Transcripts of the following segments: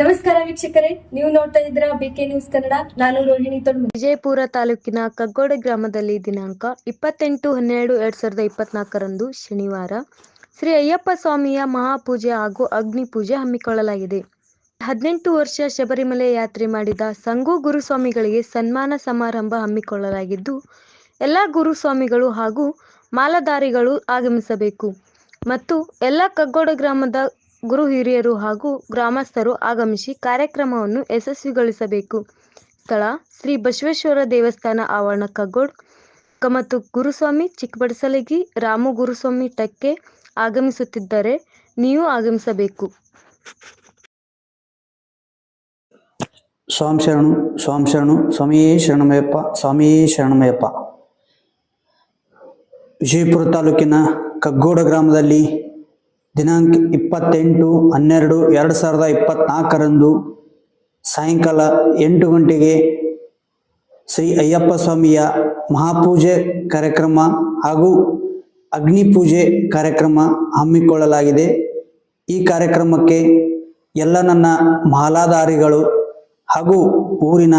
ನಮಸ್ಕಾರ ವೀಕ್ಷಕರೇ, ನೀವು ನೋಡ್ತಾ ಇದ್ರ ಬಿಕೆ ನ್ಯೂಸ್ ಕನ್ನಡ ನಾನು ರೋಹಿಣಿ ತೊಡ್ಮ ವಿಜಯಪುರ ತಾಲೂಕಿನ ಕಗ್ಗೋಡ ಗ್ರಾಮದಲ್ಲಿ ದಿನಾಂಕ ಇಪ್ಪತ್ತೆಂಟು ಹನ್ನೆರಡು ಎರಡ್ ಸಾವಿರದ ಇಪ್ಪತ್ನಾಲ್ಕರಂದು ಶನಿವಾರ ಶ್ರೀ ಅಯ್ಯಪ್ಪ ಸ್ವಾಮಿಯ ಮಹಾಪೂಜೆ ಹಾಗೂ ಅಗ್ನಿ ಪೂಜೆ ಹಮ್ಮಿಕೊಳ್ಳಲಾಗಿದೆ. ಹದಿನೆಂಟು ವರ್ಷ ಶಬರಿಮಲೆ ಯಾತ್ರೆ ಮಾಡಿದ ಸಂಘು ಗುರುಸ್ವಾಮಿಗಳಿಗೆ ಸನ್ಮಾನ ಸಮಾರಂಭ ಹಮ್ಮಿಕೊಳ್ಳಲಾಗಿದ್ದು, ಎಲ್ಲ ಗುರುಸ್ವಾಮಿಗಳು ಹಾಗೂ ಮಾಲಧಾರಿಗಳು ಆಗಮಿಸಬೇಕು. ಮತ್ತು ಎಲ್ಲ ಕಗ್ಗೋಡ ಗ್ರಾಮದ ಗುರು ಹಿರಿಯರು ಹಾಗೂ ಗ್ರಾಮಸ್ಥರು ಆಗಮಿಸಿ ಕಾರ್ಯಕ್ರಮವನ್ನು ಯಶಸ್ವಿಗೊಳಿಸಬೇಕು. ಸ್ಥಳ, ಶ್ರೀ ಬಸವೇಶ್ವರ ದೇವಸ್ಥಾನ ಆವರಣ ಕಗ್ಗೋಡ್ ಕ- ಮತ್ತು ಗುರುಸ್ವಾಮಿ ಚಿಕ್ಕಬಡಸಲಗಿ ರಾಮು ಗುರುಸ್ವಾಮಿ ಟಕ್ಕೆ ಆಗಮಿಸುತ್ತಿದ್ದರೆ ನೀವು ಆಗಮಿಸಬೇಕು. ಸ್ವಾಮಿ ಶರಣು ಸ್ವಾಮಿ ಶರಣು, ಸ್ವಾಮಿಯೇ ಶರಣಮಯಪ್ಪ ಸ್ವಾಮಿಯೇ ಶರಣಮಯಪ್ಪ ವಿಜಯಪುರ ತಾಲೂಕಿನ ಕಗ್ಗೋಡ ಗ್ರಾಮದಲ್ಲಿ ದಿನಾಂಕ ಇಪ್ಪತ್ತೆಂಟು, ಹನ್ನೆರಡು, ಎರಡು ಸಾವಿರದ ಇಪ್ಪತ್ನಾಲ್ಕರಂದು ಸಾಯಂಕಾಲ ಎಂಟು ಗಂಟೆಗೆ ಶ್ರೀ ಅಯ್ಯಪ್ಪ ಸ್ವಾಮಿಯ ಮಹಾಪೂಜೆ ಕಾರ್ಯಕ್ರಮ ಹಾಗೂ ಅಗ್ನಿ ಪೂಜೆ ಕಾರ್ಯಕ್ರಮ ಹಮ್ಮಿಕೊಳ್ಳಲಾಗಿದೆ. ಈ ಕಾರ್ಯಕ್ರಮಕ್ಕೆ ಎಲ್ಲ ನನ್ನ ಮಾಲಾಧಾರಿಗಳು ಹಾಗೂ ಊರಿನ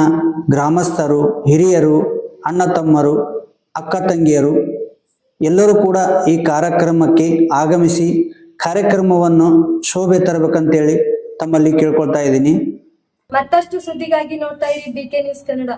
ಗ್ರಾಮಸ್ಥರು, ಹಿರಿಯರು, ಅಣ್ಣ ತಮ್ಮರು, ಅಕ್ಕ ತಂಗಿಯರು ಎಲ್ಲರೂ ಕೂಡ ಈ ಕಾರ್ಯಕ್ರಮಕ್ಕೆ ಆಗಮಿಸಿ ಕಾರ್ಯಕ್ರಮವನ್ನು ಶೋಭೆ ತರಬೇಕಂತೇಳಿ ತಮ್ಮಲ್ಲಿ ಕೇಳ್ಕೊಳ್ತಾ ಇದ್ದೀನಿ. ಮತ್ತಷ್ಟು ಸುದ್ದಿಗಾಗಿ ನೋಡ್ತಾ ಇರಿ ಬಿಕೆ ನ್ಯೂಸ್ ಕನ್ನಡ